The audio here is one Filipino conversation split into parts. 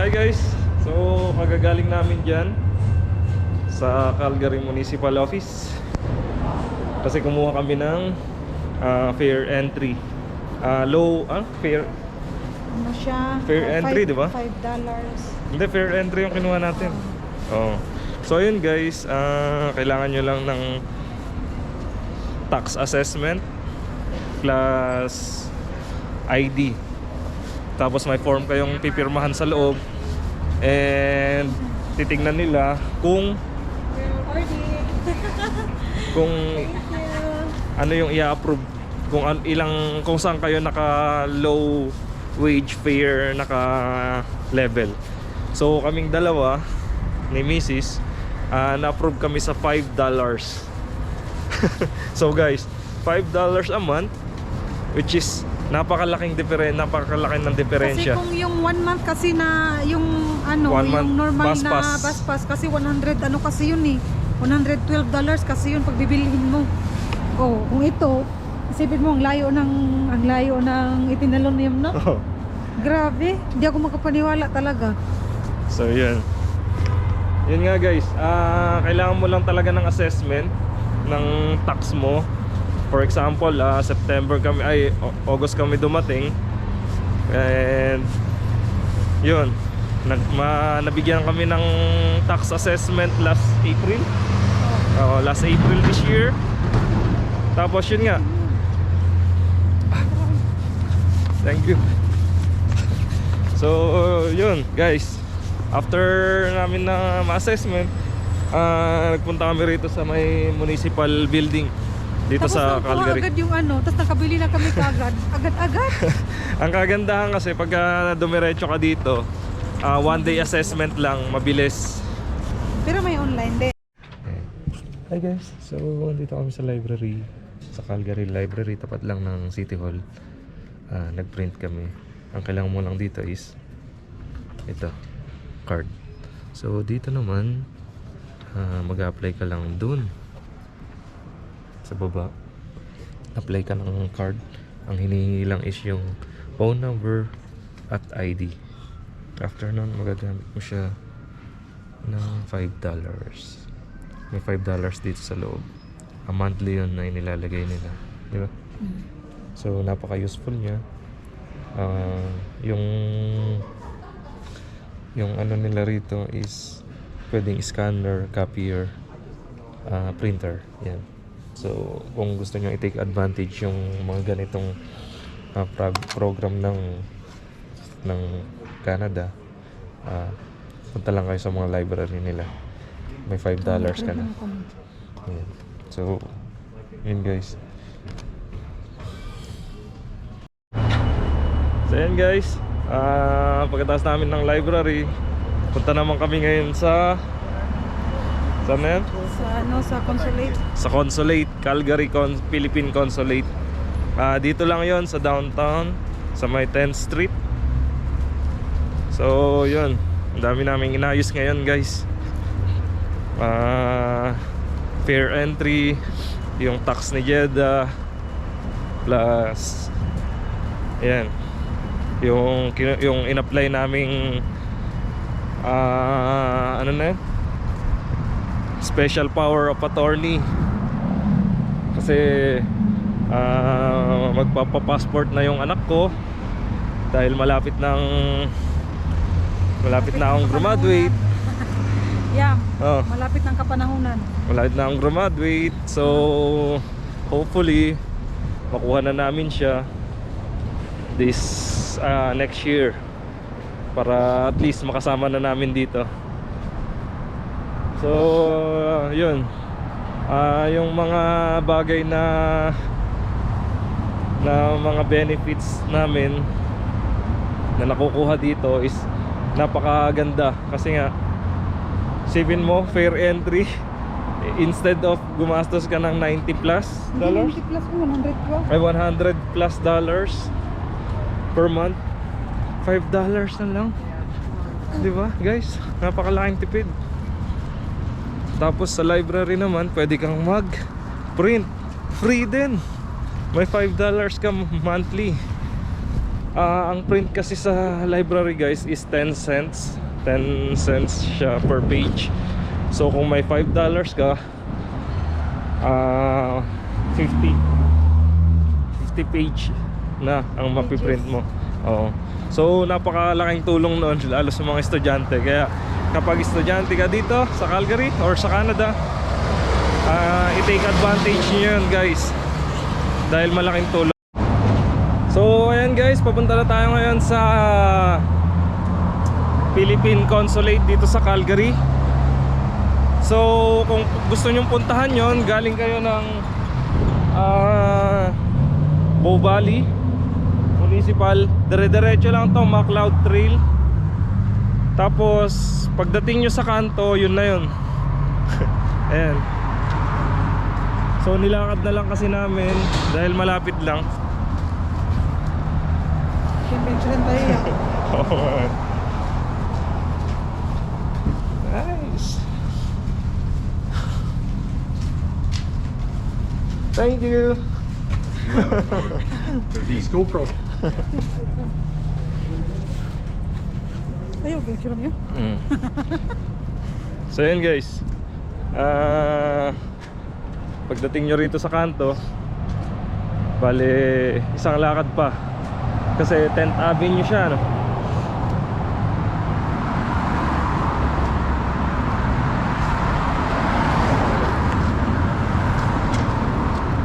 Hi guys! So, kagagaling namin dyan sa Calgary Municipal Office kasi kumuha kami ng ah, fair entry. Ah, low, ah, fair, Ano siya? Fair Uh, entry, di ba? Five dollars. hindi, fair entry yung kinuha natin. Oh. So, ayun guys, ah, kailangan nyo lang ng tax assessment plus ID. Tapos may form kayong pipirmahan sa loob and titingnan nila kung kung ano yung i-approve kung an- ilang kung saan kayo naka low wage fair naka level so kaming dalawa ni Mrs. ah, na-approve kami sa 5 dollars so guys 5 dollars a month which is napakalaking diferen napakalaki ng Kasi diferensya kung yung one month kasi na yung ano, One month yung normal bus na pass. bus pass kasi 100 ano kasi yun eh. 112 dollars kasi yun pag bibilihin mo. Oh, kung ito, isipin mo ang layo ng ang layo ng itinalonium no? Grabe, hindi ako makapaniwala talaga. So yun. Yun nga guys, ah kailangan mo lang talaga ng assessment ng tax mo. For example, ah, September kami ay O- August kami dumating. And yun, nag ma, nabigyan kami ng tax assessment last April. Oh, last April this year. Tapos yun nga. Thank you. So, yun, guys. After namin na ma-assessment, ah, nagpunta kami rito sa may municipal building dito Tapos sa Calgary. agad yung ano, tapos nakabili na kami kaagad. Agad-agad. Ang kagandahan kasi pagka dumiretso ka dito, ah, one day assessment lang, mabilis. Pero may online din. Hi guys, so dito kami sa library sa Calgary Library, tapat lang ng City Hall. Ah, nag-print kami. Ang kailangan mo lang dito is ito, card. So dito naman, ah, mag-apply ka lang dun sa baba. Apply ka ng card. Ang hinihingi lang is yung phone number at ID. After nun, magagamit mo siya ng $5. May $5 dito sa loob. A monthly yun na inilalagay nila. Di ba? So, napaka-useful niya. Ah, yung yung ano nila rito is pwedeng scanner, copier, ah, printer. Yan. So, kung gusto nyo i-take advantage yung mga ganitong prog- program ng ng Canada, ah, punta lang kayo sa mga library nila. May $5 ka na. Ayan. So, yun guys. So yan guys. Ah, pagkatapos namin ng library, punta naman kami ngayon sa Na yan? Sa ano, sa consulate. Sa Consulate, Calgary Con Philippine Consulate. Ah, dito lang 'yon sa downtown, sa may 10th Street. So, 'yun. Ang dami naming inayos ngayon, guys. Ah, fair entry, yung tax ni Jeddah plus Ayan. Yung yung in-apply naming ah ano na yun? Special power of attorney. Kasi ah, magpapa-passport na yung anak ko. Dahil malapit ng malapit na akong graduate. Yeah, oh, malapit ng kapanahunan. malapit na akong graduate. So hopefully makuha na namin siya this ah, next year. Para at least makasama na namin dito so yun. Ah, yung mga bagay na na mga benefits namin na nakukuha dito is napakaganda. Kasi nga sipin mo fair entry. Instead of gumastos ka ng 90 plus dollars. 90 plus 100 plus. ay 100 plus dollars per month. 5 dollars na lang. Di ba? Guys napakalaking tipid tapos sa library naman pwede kang mag print free din. May 5 dollars ka monthly. Ah, ang print kasi sa library guys is 10 cents. 10 cents siya per page. So kung may 5 dollars ka ah 50 50 page na ang mapiprint mo. Oo. so napakalaking tulong noon lalo sa mga estudyante. Kaya kapag estudyante ka dito sa Calgary or sa Canada ah i-take advantage nyo yun guys dahil malaking tulong So ayan guys, papunta na tayo ngayon sa Philippine Consulate dito sa Calgary. So kung gusto nyong puntahan yon, galing kayo ng ah Bow Valley Municipal, dire-diretso lang to MacLeod Trail. Tapos pagdating nyo sa kanto, yun na yun. ayan. So nilakad na lang kasi namin dahil malapit lang. Siyempre tayo nga. Nice. Thank you. These GoPro. Ayaw, picture niyo. Mm. so yun guys. Ah pagdating nyo rito sa kanto, bale isang lakad pa. Kasi 10th Avenue siya, no?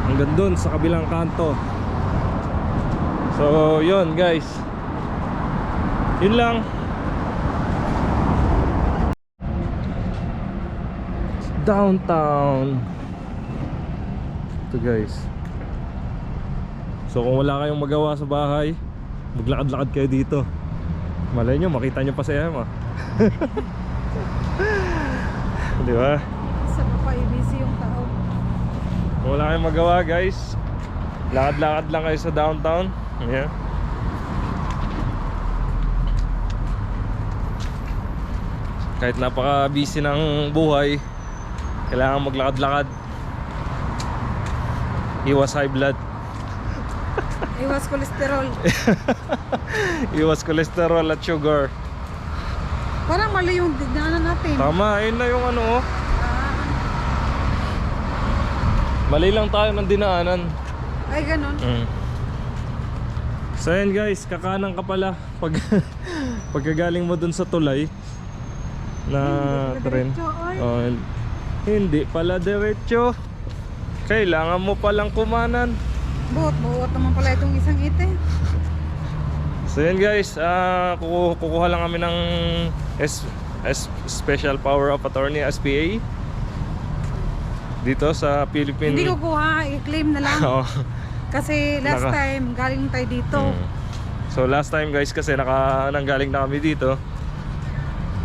Hanggang dun sa kabilang kanto. So, yun guys. Yun lang. Downtown. Ito guys. So kung wala kayong magawa sa bahay, maglakad-lakad kayo dito. Malay nyo, makita nyo pa si Emma. Di ba? Sa pa busy yung tao. Kung wala kayong magawa guys, lakad-lakad lang kayo sa downtown. Yeah. Kahit napaka-busy ng buhay, kailangan maglakad-lakad. Iwas high blood, Iwas kolesterol. iwas cholesterol at sugar. Parang mali yung dinaanan natin. Tama, ayun na yung ano oh. Mali lang tayo ng dinaanan. ay, ganun. Mm. So yun guys, kakanan ka pala pag pagkagaling mo dun sa tulay na tren. Diretso, ay. Oh, hindi pala diretso. Kailangan mo palang kumanan. Buot, buot naman pala itong isang ite. So yun guys, ah kuku- kukuha lang kami ng S, S Special Power of Attorney SPA dito sa Philippine Hindi ko kuha, i-claim na lang. Oo. Kasi last Naka- time, galing tayo dito. Mm. So last time guys kasi naka nanggaling na kami dito.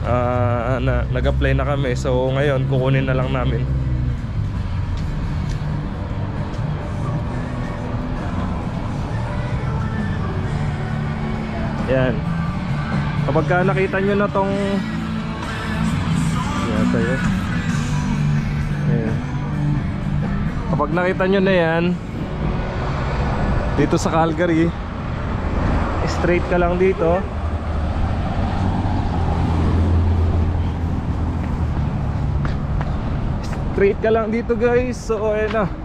Ah, na, nag-apply na kami. So ngayon kukunin na lang namin. Yan. Kapag ka nakita nyo na tong Yan tayo. Ayan. Kapag nakita nyo na yan dito sa Calgary straight ka lang dito straight ka lang dito guys. So ayan na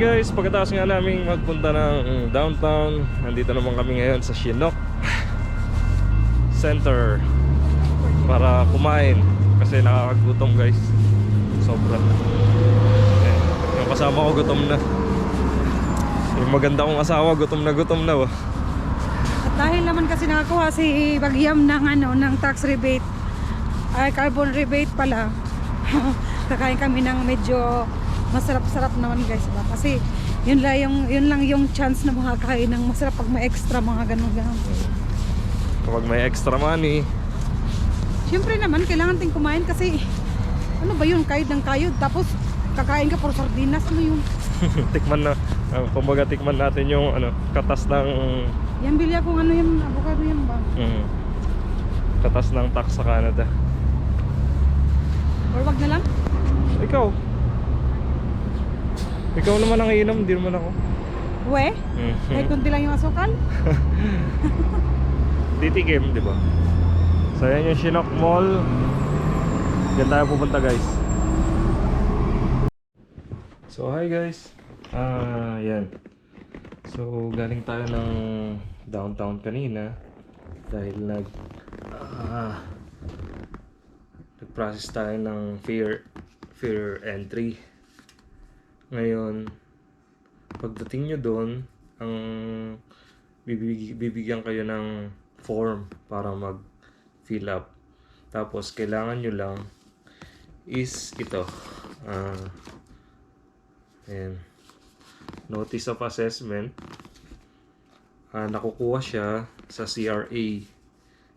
Guys, pagkatapos nga namin magpunta ng mm, downtown, nandito naman kami ngayon sa Chinook Center para kumain kasi nakakagutom guys. Sobra. Eh, yung kasama ko gutom na. Yung maganda kong asawa gutom na gutom na. Oh. At dahil naman kasi nakakuha si Bagyam ng ano ng tax rebate ay carbon rebate pala. Kakain kami ng medyo masarap-sarap naman guys ba? Kasi yun lang yung yun lang yung chance na makakain ng masarap pag may extra mga ganun ganun. Kapag may extra money, Siyempre naman kailangan ting kumain kasi ano ba yun kahit ng kayod tapos kakain ka puro sardinas ano yun? tikman na, uh, kumbaga tikman natin yung ano, katas ng Yan bili akong ano yung avocado yan ba? mm, katas ng tax sa Canada. Or wag na lang? Ikaw. Ikaw naman ang iinom, hindi naman ako. We? Mhm. Kahit kunti lang yung asukal? Titikim, di ba? So, yan yung Chinook Mall. Diyan tayo pupunta, guys. So, hi guys. Ah, yan. So, galing tayo ng downtown kanina dahil nag ah, nag-process tayo ng fear fear entry. Ngayon, pagdating nyo doon, ang bibig, bibigyan kayo ng form para mag fill up. Tapos, kailangan nyo lang is ito. Ah, ayan. Notice of assessment. Ah, nakukuha siya sa CRA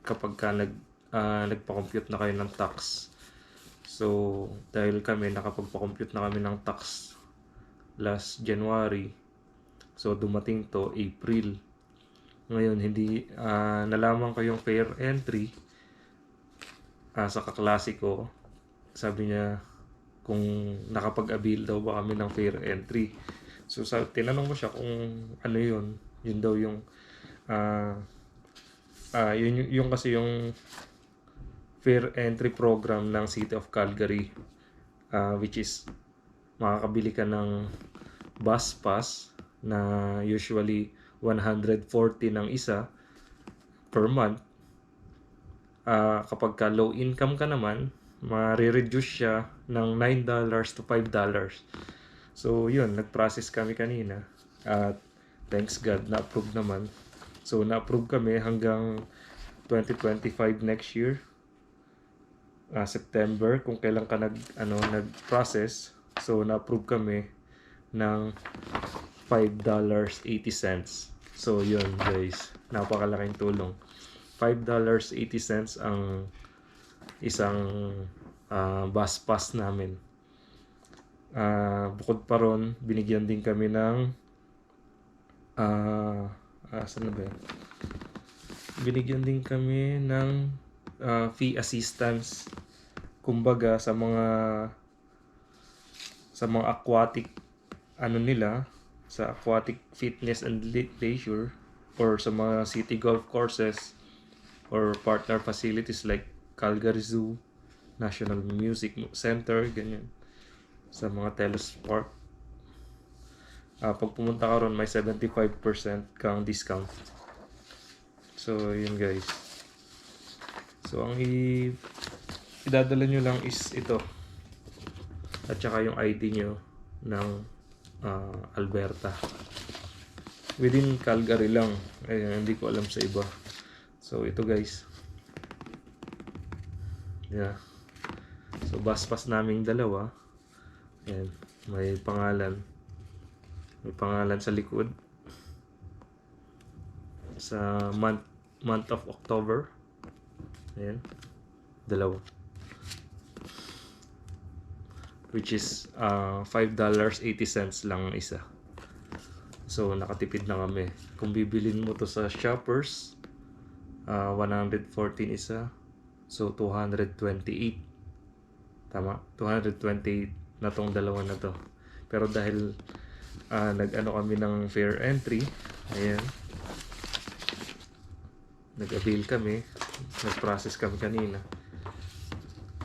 kapag ka nag, ah, nagpa-compute na kayo ng tax. So, dahil kami nakapagpa-compute na kami ng tax last January. So, dumating to April. Ngayon, hindi ah, nalaman ko yung fair entry ah, sa kaklase ko. Sabi niya kung nakapag-avail daw ba kami ng fair entry. So, sa, tinanong ko siya kung ano yun. Yun daw yung ah ah, yun, yung- kasi yung fair entry program ng City of Calgary ah, which is makakabili ka ng bus pass na usually 140 ng isa per month. Ah, kapag ka low income ka naman, ma-reduce siya ng $9 to $5. So, yun, nag-process kami kanina. At thanks God, na-approve naman. So, na-approve kami hanggang 2025 next year. Ah, September, kung kailan ka nag, ano, nag-process. So, na-approve kami ng $5.80. So, yun guys. Napakalaking tulong. $5.80 ang isang ah, bus pass namin. Ah, bukod pa ron, binigyan din kami ng ah ah, saan na ba? Binigyan din kami ng ah, fee assistance kumbaga sa mga sa mga aquatic ano nila sa aquatic fitness and le- leisure or sa mga city golf courses or partner facilities like Calgary Zoo, National Music Center, ganyan. Sa mga telesport. Ah, pag pumunta ka ron, may 75% kang discount. So, yun guys. So, ang i idadala nyo lang is ito. At saka yung ID nyo ng ah, Alberta. Within Calgary lang. Ayun, hindi ko alam sa iba. So, ito guys. Yeah. So, bus pass naming dalawa. Ayan. May pangalan. May pangalan sa likod. Sa month month of October. Ayan. Dalawa. Which is uh, $5.80 lang ang isa. So, nakatipid na kami. Kung bibilin mo to sa shoppers, uh, 114 isa. So, 228. Tama? 228 na tong dalawa na to. Pero dahil ah, nag-ano kami ng fair entry, ayan. Nag-avail kami. Nag-process kami kanina.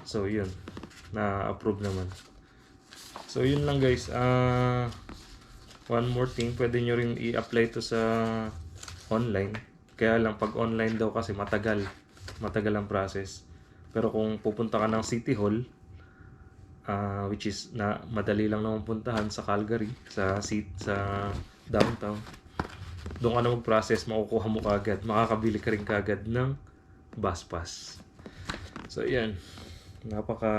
So, yun. Na-approve naman. So, yun lang guys. Ah... one more thing, pwede nyo rin i-apply to sa online. Kaya lang, pag online daw kasi matagal. Matagal ang process. Pero kung pupunta ka ng City Hall, ah, which is na madali lang naman puntahan sa Calgary, sa seat sa downtown. Doon ka na mag-process, makukuha mo kagad. Makakabili ka rin kagad ng bus pass. So, yan. Napaka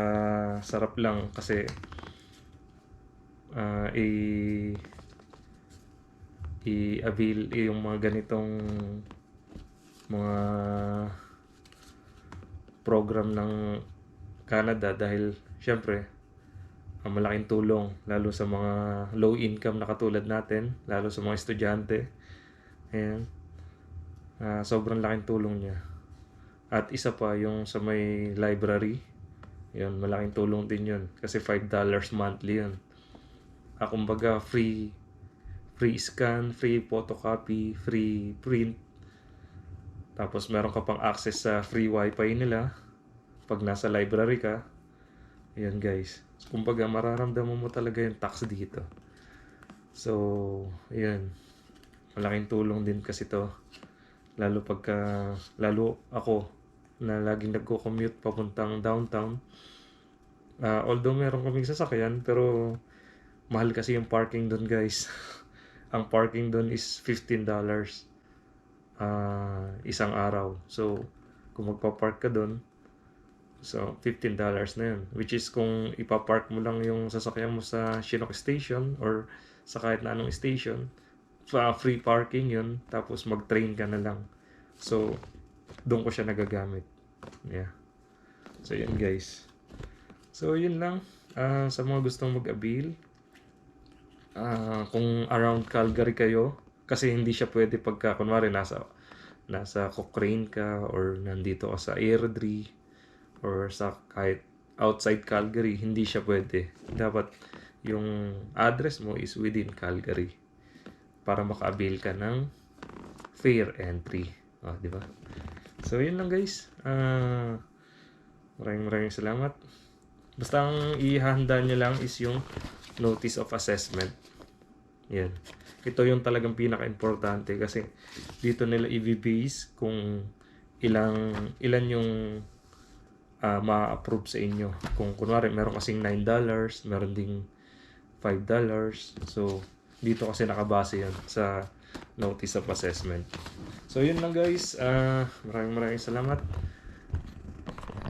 sarap lang kasi ah, i i-avail yung mga ganitong mga program ng Canada dahil syempre ang malaking tulong lalo sa mga low income na katulad natin lalo sa mga estudyante. Ayan. Ah, sobrang laking tulong niya. At isa pa yung sa may library yun malaking tulong din yun kasi $5 monthly yun ah, kumbaga free free scan, free photocopy, free print. Tapos meron ka pang access sa free wifi nila pag nasa library ka. Ayan guys. Kumbaga mararamdaman mo talaga yung tax dito. So, ayan. Malaking tulong din kasi to. Lalo pagka, lalo ako na laging nagko-commute papuntang downtown. Ah, although meron kaming sasakyan, pero mahal kasi yung parking doon guys. ang parking doon is $15 ah isang araw. So, kung magpa-park ka doon, so $15 na yun. Which is kung ipapark mo lang yung sasakyan mo sa Chinook Station or sa kahit na anong station, free parking yun. Tapos mag-train ka na lang. So, doon ko siya nagagamit. Yeah. So, yun guys. So, yun lang. Ah, sa mga gustong mag-avail, Ah, kung around Calgary kayo, kasi hindi siya pwede pagka, kunwari, nasa, nasa Cochrane ka, or nandito ka sa Airdrie, or sa kahit outside Calgary, hindi siya pwede. Dapat yung address mo is within Calgary para maka-avail ka ng fair entry. Oh, di ba? So, yun lang guys. Ah, maraming maraming salamat. Basta ang ihahanda nyo lang is yung notice of assessment. Yan. Ito yung talagang pinaka-importante kasi dito nila i-base kung ilang ilan yung ah, ma-approve sa inyo. Kung kunwari meron kasing $9, meron ding $5. So, dito kasi nakabase yan sa notice of assessment. So, yun lang guys. Ah, maraming maraming salamat.